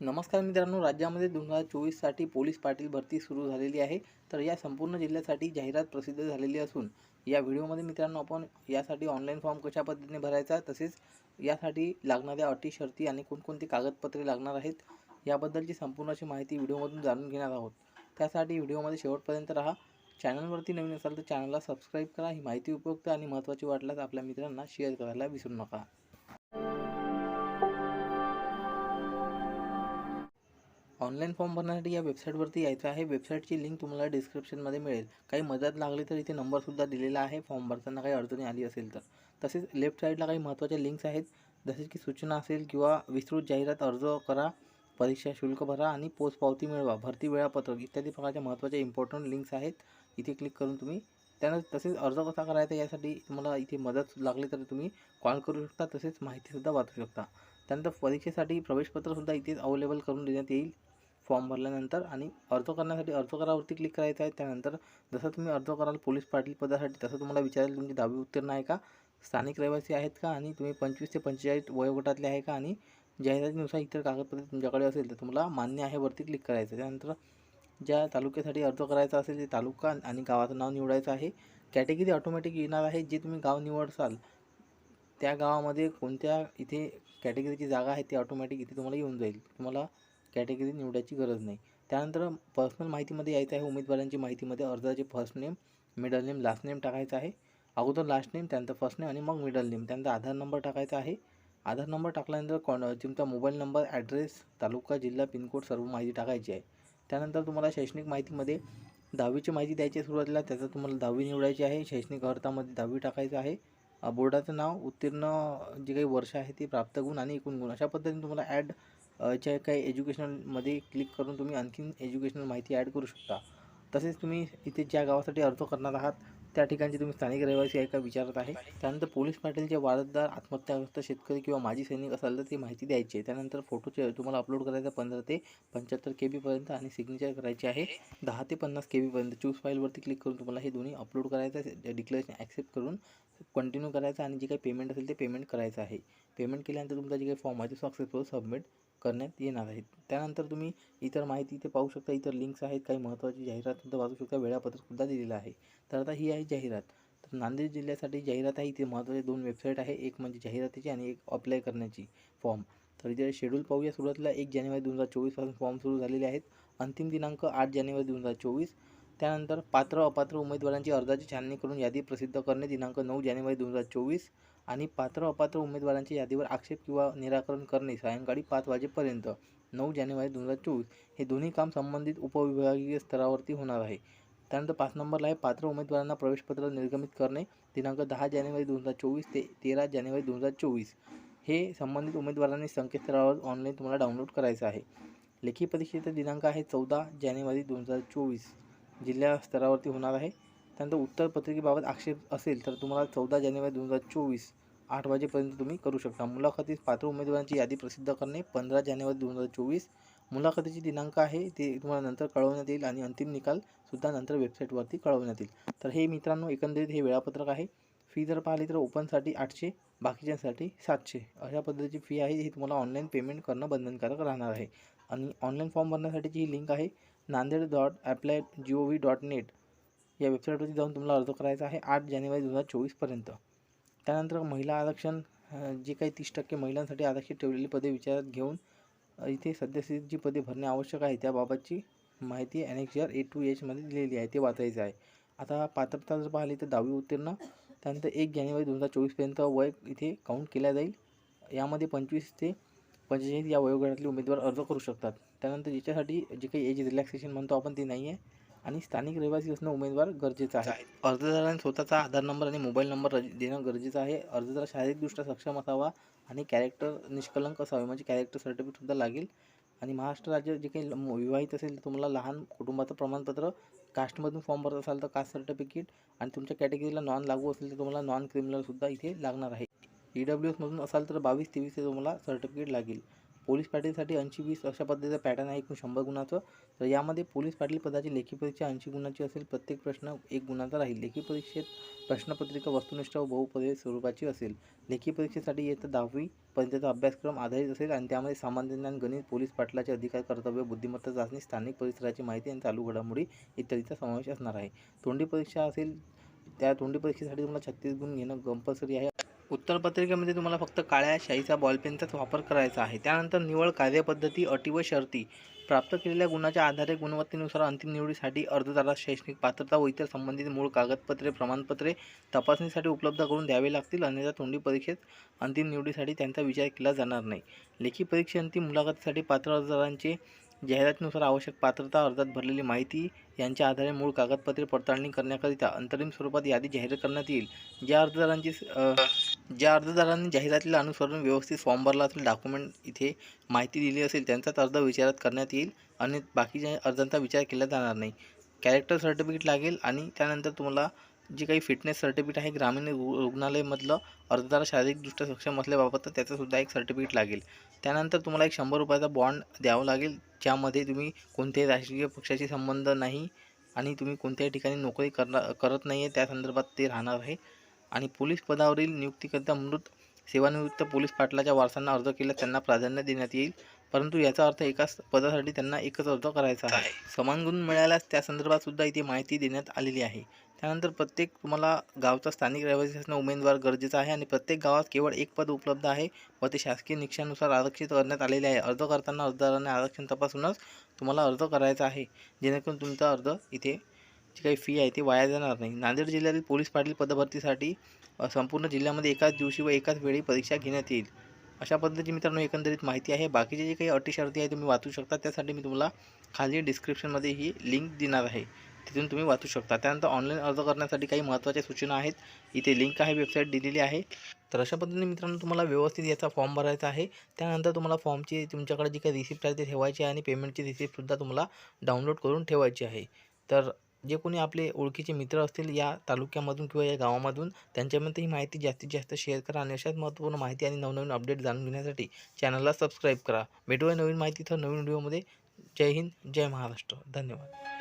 नमस्कार मित्रांनो राज्यामध्ये दोन हजार चोवीससाठी पोलीस पाटील भरती सुरू झालेली आहे. तर या संपूर्ण जिल्ह्यासाठी जाहिरात प्रसिद्ध झालेली असून या व्हिडिओमध्ये मित्रांनो आपण यासाठी ऑनलाईन फॉर्म कशा पद्धतीने भरायचा तसेच यासाठी लागणाऱ्या अटी शर्ती आणि कोणकोणती कागदपत्रे लागणार आहेत याबद्दलची संपूर्ण अशी माहिती व्हिडिओमधून जाणून घेणार आहोत. त्यासाठी व्हिडिओमध्ये शेवटपर्यंत राहा. चॅनलवरती नवीन असाल तर चॅनलला सबस्क्राईब करा. ही माहिती उपयुक्त आणि महत्त्वाची वाटल्यास आपल्या मित्रांना शेअर करायला विसरू नका. ऑनलाईन फॉर्म भरण्यासाठी या वेबसाईटवरती यायचं आहे. वेबसाईटची लिंक तुम्हाला डिस्क्रिप्शनमध्ये मिळेल. काही मदत लागली तर इथे नंबरसुद्धा दिलेला आहे. फॉर्म भरताना काही अडचणी आली असेल तर. तसेच लेफ्ट साईडला काही महत्त्वाच्या लिंक्स आहेत. जसे की सूचना असेल किंवा विस्तृत जाहिरात अर्ज करा परीक्षा शुल्क भरा आणि पोचपावती मिळवा भरती वेळापत्रक इत्यादी प्रकारच्या महत्त्वाच्या इम्पॉर्टंट लिंक्स आहेत. इथे क्लिक करून तुम्ही त्यानं तसेच अर्ज कसा करायचा यासाठी तुम्हाला इथे मदत लागली तर तुम्ही कॉल करू शकता. तसेच माहितीसुद्धा वाचू शकता. त्यानंतर परीक्षेसाठी प्रवेशपत्रसुद्धा इथेच अवेलेबल करून देण्यात येईल. फॉर्म भरल्यानंतर आणि अर्ज करण्यासाठी अर्ज करावरती क्लिक करायचं आहे. त्यानंतर जसं तुम्ही अर्ज कराल पोलीस पाटील पदासाठी तसं तुम्हाला विचारेल तुमची दहावी उत्तीर्ण आहे का स्थानिक रहिवासी आहेत का आणि तुम्ही पंचवीस ते पंचेचाळीस वयोगटातले आहे का आणि जाहिरातीनुसार इतर कागदपत्रे तुमच्याकडे असेल तर तुम्हाला मान्य आहे वरती क्लिक करायचं त्यानंतर ज्या तालुक्यासाठी अर्ज करायचा असेल ते तालुका आणि गावाचं नाव निवडायचं आहे. कॅटेगरी ऑटोमॅटिक येणार आहे. जे तुम्ही गाव निवडसाल त्या गावामध्ये कोणत्या इथे कॅटेगरीची जागा आहे ती ऑटोमॅटिक इथे तुम्हाला येऊन जाईल. तुम्हाला कॅटेगरी निवडायची गरज नाही. त्यानंतर पर्सनल माहितीमध्ये यायचं आहे. उमेदवारांची माहितीमध्ये अर्जाचे first name middle name last name टाकायचं आहे. अगोदर लास्ट नेम त्यानंतर फर्स्ट नेम आणि मग मिडल नेम त्यानंतर आधार नंबर टाकायचा आहे. आधार नंबर टाकल्यानंतर कॉन तुमचा मोबाईल नंबर ॲड्रेस तालुका जिल्हा पिनकोड सर्व माहिती टाकायची आहे. त्यानंतर तुम्हाला शैक्षणिक माहितीमध्ये दहावीची माहिती द्यायची आहे सुरुवातीला. त्याचं तुम्हाला दहावी निवडायची आहे. शैक्षणिक अर्थामध्ये दहावी टाकायचं आहे. बोर्डाचं नाव उत्तीर्ण जे काही वर्ष आहे ते प्राप्त गुण आणि एकूण गुण. अशा पद्धतीने तुम्हाला ॲड च्या काही एज्युकेशनलमध्ये क्लिक करून तुम्ही आणखीन एज्युकेशनल माहिती ॲड करू शकता. तसेच तुम्ही इथे ज्या गावासाठी अर्ज करणार आहात त्या ठिकाणचे तुम्ही स्थानिक रहिवासी आहे का विचारत आहे. त्यानंतर पोलीस पाटीलचे वारसदार आत्महत्याग्रस्त शेतकरी किंवा माजी सैनिक असाल तर ती माहिती द्यायची. आहे त्यानंतर फोटोचे तुम्हाला अपलोड करायचा पंधरा ते पंच्याहत्तर के बीपर्यंत आणि सिग्नेचर करायची आहे. दहा ते पन्नास के बीपर्यंत चूज फाईलवरती क्लिक करून तुम्हाला हे दोन्ही अपलोड करायचं आहे. डिक्लेरेशन ॲक्सेप्ट करून कंटिन्यू करायचं आणि जे काही पेमेंट असेल ते पेमेंट करायचं आहे. पेमेंट केल्यानंतर तुमचा जे काही फॉर्म आहे तो सक्सेसफुल सबमिट करण्यात येणार आहेत. त्यानंतर तुम्ही इतर माहिती इथे पाहू शकता. इतर लिंक्स आहेत. काही महत्त्वाची जाहिरातसुद्धा वाचू शकता. वेळापत्रकसुद्धा दिलेलं आहे. तर आता ही आहे जाहिरात. तर नांदेड जिल्ह्यासाठी जाहिरात आहे. इथे महत्त्वाचे दोन वेबसाईट आहे. एक म्हणजे जाहिरातीची आणि एक अप्लाय करण्याची फॉर्म तर इथे शेड्यूल पाहूया. सुरुवातीला एक जानेवारी दोन हजार चोवीसपासून फॉर्म सुरू झालेले आहेत. अंतिम दिनांक आठ जानेवारी दोन हजार चोवीस. त्यानंतर पात्र अपात्र उमेदवारांची अर्जाची छाननी करून यादी प्रसिद्ध करणे. दिनांक नऊ जानेवारी दोन हजार चोवीस. आणि पात्र अपात्र उमेदवारांच्या यादीवर आक्षेप किंवा निराकरण करणे सायंकाळी पाच वाजेपर्यंत नऊ जानेवारी दोन हजार चोवीस हे दोन्ही काम संबंधित उपविभागीय स्तरावरती होणार आहे. त्यानंतर पाच नंबरला आहे पात्र उमेदवारांना प्रवेशपत्र निर्गमित करणे दिनांक दहा जानेवारी दोन हजार चोवीस ते तेरा जानेवारी दोन हजार चोवीस. हे संबंधित उमेदवारांनी संकेतस्थळावर ऑनलाईन तुम्हाला डाउनलोड करायचं आहे. लेखी परीक्षेचा दिनांक आहे चौदा जानेवारी दोन हजार चोवीस. जिल्हा स्तरावरती होणार आहे. त्यानंतर उत्तरपत्रिकेबाबत आक्षेप असेल तर तुम्हाला चौदा जानेवारी दोन हजार चोवीस आठ वाजेपर्यंत तुम्ही करू शकता. मुलाखतीस पात्र उमेदवारांची यादी प्रसिद्ध करणे पंधरा जानेवारी दोन हजार चोवीस. मुलाखतीची दिनांक आहे ते तुम्हाला नंतर कळवण्यात येईल आणि अंतिम निकालसुद्धा नंतर वेबसाईटवरती कळवण्यात येईल. तर हे मित्रांनो एकंदरीत हे वेळापत्रक आहे. फी जर पाहिली तर ओपनसाठी आठशे बाकीच्यांसाठी सातशे. अशा पद्धतीची फी आहे ही तुम्हाला ऑनलाईन पेमेंट करणं बंधनकारक राहणार आहे. आणि ऑनलाईन फॉर्म भरण्यासाठीची ही लिंक आहे. Nanded dot apply G O V dot net या वेबसाईटवरती जाऊन तुम्हाला अर्ज करायचा आहे आठ जानेवारी दोन हजार चोवीसपर्यंत त्यानंतर महिला आरक्षण जे काही तीस टक्के महिलांसाठी आरक्षित ठेवलेली पदे विचारात घेऊन इथे सद्यस्थितीत जी पदे भरणे आवश्यक आहे. त्याबाबतची माहिती ॲनेक्झर ए टू एचमध्ये दिलेली आहे. ते वाचायचं आहे. आता पात्रता जर पाहिली तर दहावी उत्तीर्ण त्यानंतर एक जानेवारी दोन हजार चोवीसपर्यंत वय इथे काउंट केल्या जाईल. यामध्ये पंचवीस ते पंचेचाळीस या वयोगटातले उमेदवार अर्ज करू शकतात. त्यानंतर याच्यासाठी जे काही एज रिलॅक्सेशन म्हणतो आपण ते नाही आहे आणि स्थानिक रहिवासी असणं उमेदवार गरजेचं आहे. अर्जदाराने स्वतःचा आधार नंबर आणि मोबाईल नंबर देणं गरजेचं आहे. अर्जदार शारीरिकदृष्ट्या सक्षम असावा आणि कॅरेक्टर निष्कलंक असावे म्हणजे कॅरेक्टर सर्टिफिकेटसुद्धा लागेल. आणि महाराष्ट्र राज्य जे काही विवाहित असेल तर तुम्हाला लहान कुटुंबाचं प्रमाणपत्र कास्टमधून फॉर्म भरत असाल तर कास्ट सर्टिफिकेट आणि तुमच्या कॅटेगरीला नॉन लागू असेल तर तुम्हाला नॉन क्रिमिनलसुद्धा इथे लागणार आहे. ई डब्ल्यू एसमधून असाल तर बावीस तेवीस ते तुम्हाला सर्टिफिकेट लागेल. पोलीस पाटीलसाठी ऐंशी वीस अशा पद्धतीचं पॅटर्न आहे एकूण शंभर गुणाचं. तर यामध्ये पोलीस पाटील पदाची लेखी परीक्षा ऐंशी गुणाची असेल प्रत्येक प्रश्न एक गुणाचा राहील. लेखी परीक्षेत प्रश्नपत्रिका वस्तुनिष्ठ व बहुपदे स्वरूपाची असेल. लेखी परीक्षेसाठी इयत्ता दहावीपर्यंतचा अभ्यासक्रम आधारित असेल आणि त्यामध्ये सामान्य ज्ञान गणित पोलीस पाटलाचे अधिकार कर्तव्य बुद्धिमत्ता चाचणी स्थानिक परिसराची माहिती आणि चालू घडामोडी इत्यादीचा समावेश असणार आहे. तोंडी परीक्षा असेल त्या तोंडी परीक्षेसाठी तुम्हाला छत्तीस गुण घेणं कंपल्सरी आहे. उत्तरपत्रिकेमध्ये तुम्हाला फक्त काळ्या शाईचा बॉलपेनचाच वापर करायचा आहे. त्यानंतर निवड कार्यपद्धती अटी व शर्ती. प्राप्त केलेल्या गुणाच्या आधारे गुणवत्तेनुसार अंतिम निवडीसाठी अर्जदारास शैक्षणिक पात्रता व इतर संबंधित मूळ कागदपत्रे प्रमाणपत्रे तपासणीसाठी उपलब्ध करून द्यावे लागतील. अन्यथा तोंडी परीक्षेत अंतिम निवडीसाठी त्यांचा विचार केला जाणार नाही. लेखी परीक्षेअंतिम मुलाखतीसाठी पात्र अर्जदारांचे जाहिरातीनुसार आवश्यक पात्रता अर्जात भरलेली माहिती यांच्या आधारे मूळ कागदपत्रे पडताळणी करण्याकरिता अंतरिम स्वरूपात यादी जाहीर करण्यात येईल. ज्या अर्जदारांची ज्या अर्जदारांनी जाहिरातीला अनुसरून व्यवस्थित फॉर्म भरला असेल डॉक्युमेंट इथे माहिती दिली असेल त्यांचाच अर्ज विचारात करण्यात येईल आणि बाकीच्या अर्जांचा विचार केला जाणार नाही. कॅरेक्टर सर्टिफिकेट लागेल आणि त्यानंतर तुम्हाला जे काही फिटनेस सर्टिफिकेट आहे ग्रामीण रु रुग्णालयामधलं अर्जदार शारीरिकदृष्ट्या सक्षम असल्याबाबत तर त्याचंसुद्धा एक सर्टिफिकेट लागेल. त्यानंतर तुम्हाला एक शंभर रुपयाचा बॉन्ड द्यावा लागेल ज्यामध्ये तुम्ही कोणत्याही राजकीय पक्षाशी संबंध नाही आणि तुम्ही कोणत्याही ठिकाणी नोकरी करणार करत नाही आहे त्या संदर्भात ते राहणार आहे. आणि पोलीस पदावरील नियुक्तीकरिता मृत सेवानिवृत्त पोलीस पाटलाच्या वारसांना अर्ज केल्यास त्यांना प्राधान्य देण्यात येईल. परंतु याचा अर्थ एकाच पदासाठी त्यांना एकच अर्ज करायचा आहे. समान गुण मिळाल्यास त्या संदर्भात सुद्धा इथे माहिती देण्यात आलेली आहे. त्यानंतर प्रत्येक तुम्हाला गावचा स्थानिक रहिवासी असणं उमेदवार गरजेचं आहे आणि प्रत्येक गावात केवळ एक पद उपलब्ध आहे व ते शासकीय निकषानुसार आरक्षित करण्यात आलेले आहे. अर्ज करताना अर्जदाराने आरक्षण तपासूनच तुम्हाला अर्ज करायचा आहे. जेणेकरून तुमचा अर्ज इथे जी काही फी आहे ती वाया जाणार नाही. नांदेड जिल्ह्यातील पोलीस पाटील पदभरतीसाठी संपूर्ण जिल्ह्यामध्ये एकाच दिवशी व एकाच वेळी परीक्षा घेण्यात येईल. अशा पद्धतीची मित्रांनो एकंदरीत माहिती आहे. बाकीचे जे काही अटी शर्ती आहे तुम्ही वाचू शकता. त्यासाठी मी तुम्हाला खाली डिस्क्रिप्शनमध्ये ही लिंक देणार आहे. तिथून तुम्ही वाचू शकता. त्यानंतर ऑनलाईन अर्ज करण्यासाठी काही महत्त्वाच्या सूचना आहेत. इथे लिंक आहे वेबसाईट दिलेली आहे. तर अशा पद्धतीने मित्रांनो तुम्हाला व्यवस्थित याचा फॉर्म भरायचा आहे. त्यानंतर तुम्हाला फॉर्मची तुमच्याकडे जी काही रिसिप्ट आहे ती ठेवायची आहे आणि पेमेंटची रिसिप्टसुद्धा तुम्हाला डाउनलोड करून ठेवायची आहे. तर जे कोणी आपले ओळखीचे मित्र असतील या तालुक्यामधून किंवा या गावामधून त्यांच्यामध्ये ही माहिती जास्तीत जास्त शेअर करा आणि अशाच महत्त्वपूर्ण माहिती आणि नवनवीन अपडेट जाणून घेण्यासाठी चॅनलला सबस्क्राईब करा. भेटूया नवीन माहिती तर नवीन व्हिडिओमध्ये जय हिंद जय महाराष्ट्र. धन्यवाद.